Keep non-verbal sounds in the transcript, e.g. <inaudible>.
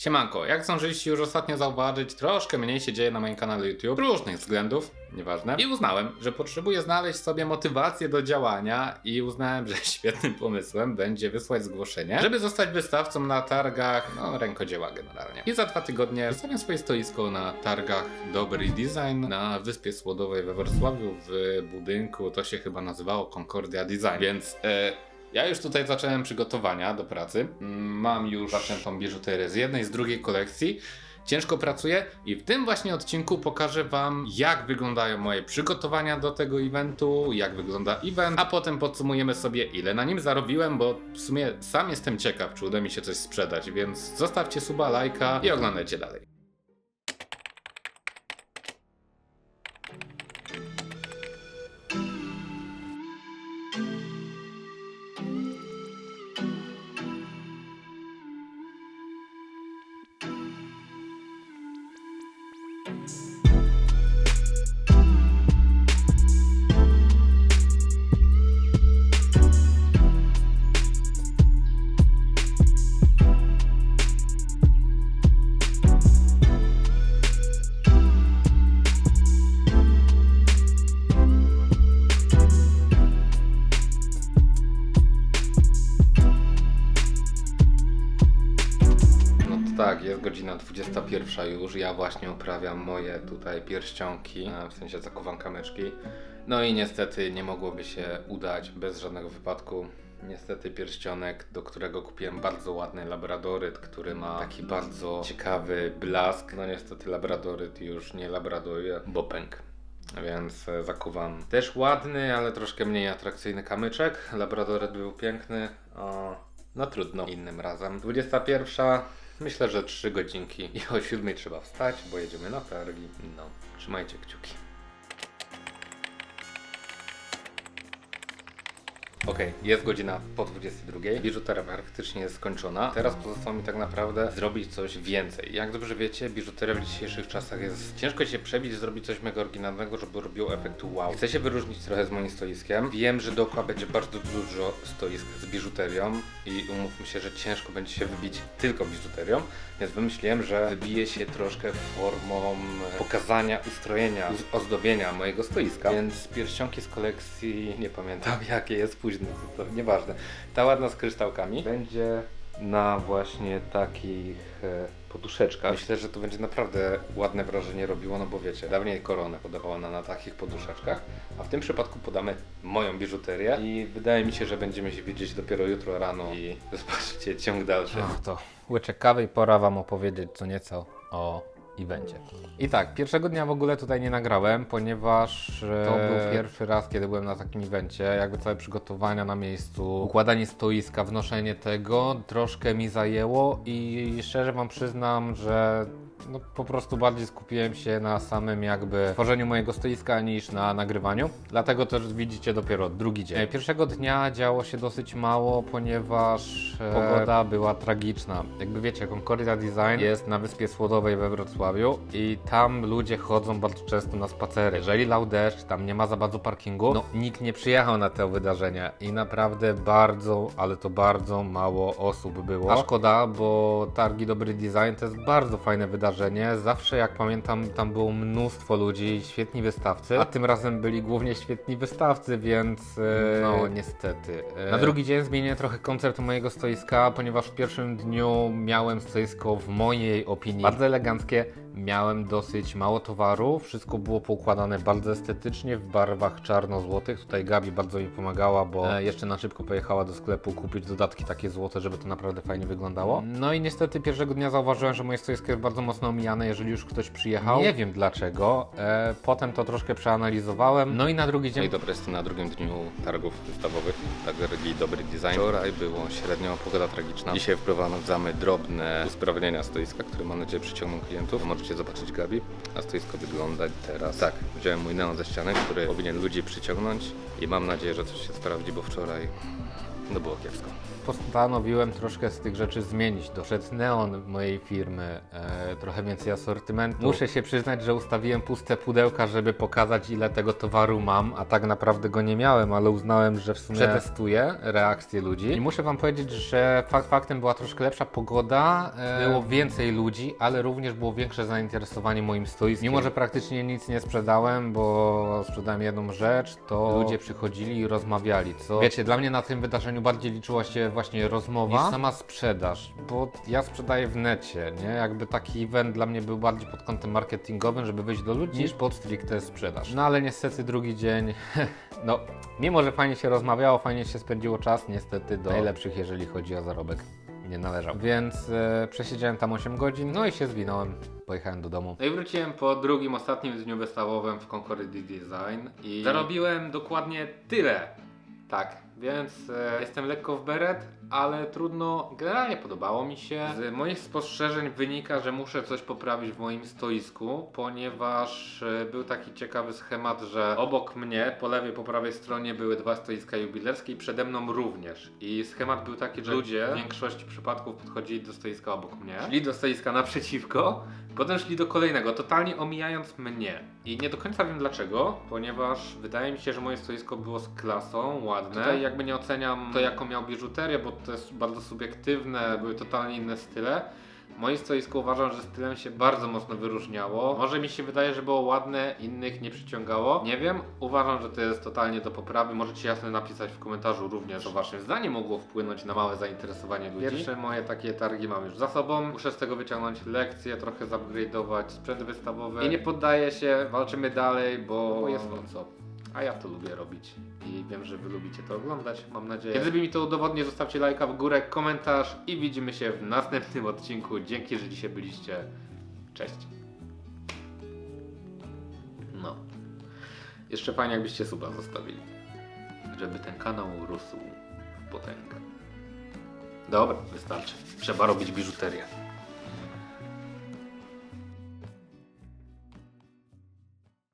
Siemanko, jak zdążyliście już ostatnio zauważyć, troszkę mniej się dzieje na moim kanale YouTube, różnych względów, nieważne. I uznałem, że potrzebuję znaleźć sobie motywację do działania i uznałem, że <laughs> świetnym pomysłem będzie wysłać zgłoszenie, żeby zostać wystawcą na targach, no rękodzieła generalnie. I za dwa tygodnie wystawiam swoje stoisko na targach Dobry Design na Wyspie Słodowej we Wrocławiu w budynku, to się chyba nazywało Concordia Design, więc... E, ja już tutaj zacząłem przygotowania do pracy. Mam już zaczętą biżuterię z jednej, z drugiej kolekcji. Ciężko pracuję i w tym właśnie odcinku pokażę Wam, jak wyglądają moje przygotowania do tego eventu, jak wygląda event, a potem podsumujemy sobie, ile na nim zarobiłem, bo w sumie sam jestem ciekaw, czy uda mi się coś sprzedać, więc zostawcie suba, lajka i oglądajcie dalej. Godzina 21 już. Ja właśnie uprawiam moje tutaj pierścionki, e, w sensie zakuwam kamyczki. No i niestety nie mogłoby się udać bez żadnego wypadku. Niestety pierścionek, do którego kupiłem bardzo ładny labradoryt, który ma taki bardzo ciekawy blask. No niestety labradoryt już nie labraduje, bo pękł. Więc e, zakuwam też ładny, ale troszkę mniej atrakcyjny kamyczek. Labradoryt był piękny. O, no trudno, innym razem. 21. Myślę, że 3 godzinki i o 7 trzeba wstać, bo jedziemy na targi. No, trzymajcie kciuki. Okej, jest godzina po 22. Biżuteria praktycznie jest skończona. Teraz pozostało mi tak naprawdę zrobić coś więcej. Jak dobrze wiecie, biżuteria w dzisiejszych czasach jest ciężko się przebić, zrobić coś mega oryginalnego, żeby robiło efekt wow. Chcę się wyróżnić trochę z moim stoiskiem. Wiem, że dookoła będzie bardzo dużo stoisk z biżuterią i umówmy się, że ciężko będzie się wybić tylko biżuterią, więc wymyśliłem, że wybiję się troszkę formą pokazania ustrojenia, ozdobienia mojego stoiska. Więc pierścionki z kolekcji, nie pamiętam <laughs> jakie jest później, to nieważne. Ta ładna z kryształkami będzie na właśnie takich e, poduszeczkach. Myślę, że to będzie naprawdę ładne wrażenie robiło, no bo wiecie, dawniej koronę podawano na takich poduszeczkach, a w tym przypadku podamy moją biżuterię i wydaje mi się, że będziemy się widzieć dopiero jutro rano i <laughs> zobaczycie ciąg dalszy. to łyczek kawy i pora Wam opowiedzieć co nieco o evencie. I tak, pierwszego dnia w ogóle tutaj nie nagrałem, ponieważ e, to był pierwszy raz, kiedy byłem na takim evencie. Jakby całe przygotowania na miejscu, układanie stoiska, wnoszenie tego troszkę mi zajęło i szczerze Wam przyznam, że no, po prostu bardziej skupiłem się na samym jakby tworzeniu mojego stoiska niż na nagrywaniu. Dlatego też widzicie dopiero drugi dzień. E, Pierwszego dnia działo się dosyć mało, ponieważ e, pogoda była tragiczna. Jakby wiecie, Concordia Design jest na Wyspie Słodowej we Wrocławiu i tam ludzie chodzą bardzo często na spacery. Jeżeli lał deszcz, tam nie ma za bardzo parkingu, no nikt nie przyjechał na te wydarzenia i naprawdę bardzo, ale to bardzo mało osób było. A szkoda, bo targi Dobry Design to jest bardzo fajne wydarzenie. Zawsze jak pamiętam, tam było mnóstwo ludzi, świetni wystawcy, a tym razem byli głównie świetni wystawcy, więc e, no niestety. E, na drugi dzień zmienię trochę koncert mojego stoiska, ponieważ w pierwszym dniu miałem stoisko w mojej opinii bardzo eleganckie. Miałem dosyć mało towaru, wszystko było poukładane bardzo estetycznie w barwach czarno-złotych. Tutaj Gabi bardzo mi pomagała, bo e, jeszcze na szybko pojechała do sklepu kupić dodatki takie złote, żeby to naprawdę fajnie wyglądało. No i niestety pierwszego dnia zauważyłem, że moje stoisko jest bardzo mocno omijane, jeżeli już ktoś przyjechał. Nie wiem dlaczego. E, potem to troszkę przeanalizowałem. No i na drugi dzień. No i na drugim dniu targów wystawowych, targi Dobry Design. Wczoraj było średnio pogoda tragiczna. Dzisiaj wprowadzamy drobne usprawnienia stoiska, które mam nadzieję przyciągną klientów. Możecie zobaczyć Gabi, a stoisko wygląda teraz tak. Wziąłem mój neon ze ściany, który powinien ludzi przyciągnąć i mam nadzieję, że coś się sprawdzi, bo wczoraj no było kiepsko. Postanowiłem troszkę z tych rzeczy zmienić. Doszedł neon mojej firmy, e, trochę więcej asortymentu. Muszę się przyznać, że ustawiłem puste pudełka, żeby pokazać ile tego towaru mam, a tak naprawdę go nie miałem, ale uznałem, że w sumie przetestuję reakcje ludzi. I muszę wam powiedzieć, że fakt faktem była troszkę lepsza pogoda, e, było więcej ludzi, ale również było większe zainteresowanie moim stoiskiem. Mimo, że praktycznie nic nie sprzedałem, bo sprzedałem jedną rzecz, to ludzie przychodzili i rozmawiali, co wiecie, dla mnie na tym wydarzeniu bardziej liczyła się właśnie rozmowa niż sama sprzedaż, bo ja sprzedaję w necie, nie? Jakby taki event dla mnie był bardziej pod kątem marketingowym, żeby wyjść do ludzi, niż pod stricte sprzedaż. No ale niestety drugi dzień, <laughs> no mimo, że fajnie się rozmawiało, fajnie się spędziło czas, niestety do najlepszych, jeżeli chodzi o zarobek nie należał. Więc e, przesiedziałem tam 8 godzin, no i się zwinąłem. Pojechałem do domu. No i wróciłem po drugim, ostatnim dniu wystawowym w Concordia Design i zarobiłem dokładnie tyle. Tak, więc e, jestem lekko w beret, ale trudno. Generalnie podobało mi się. Z moich spostrzeżeń wynika, że muszę coś poprawić w moim stoisku, ponieważ e, był taki ciekawy schemat, że obok mnie, po lewej, po prawej stronie były dwa stoiska jubilerskie i przede mną również. I schemat był taki, że ludzie w większości przypadków podchodzili do stoiska obok mnie, szli do stoiska naprzeciwko, potem szli do kolejnego, totalnie omijając mnie. I nie do końca wiem dlaczego, ponieważ wydaje mi się, że moje stoisko było z klasą, ładne. Tutaj jakby nie oceniam to, jaką miał biżuterię, bo to jest bardzo subiektywne, były totalnie inne style. Moje stoisko uważam, że stylem się bardzo mocno wyróżniało. Może mi się wydaje, że było ładne, innych nie przyciągało. Nie wiem, uważam, że to jest totalnie do poprawy. Możecie jasno napisać w komentarzu również, co waszym zdaniem mogło wpłynąć na małe zainteresowanie ludzi. Pierwsze moje takie targi mam już za sobą. Muszę z tego wyciągnąć lekcje, trochę zupgrade'ować sprzęt wystawowy. I nie poddaję się, walczymy dalej, bo jest o co. A ja to lubię robić i wiem, że Wy lubicie to oglądać, mam nadzieję. Jeżeli mi to udowodni, zostawcie lajka w górę, komentarz i widzimy się w następnym odcinku. Dzięki, że dzisiaj byliście. Cześć. No. Jeszcze fajnie, jakbyście suba zostawili, żeby ten kanał rósł w potęgę. Dobra, wystarczy. Trzeba robić biżuterię.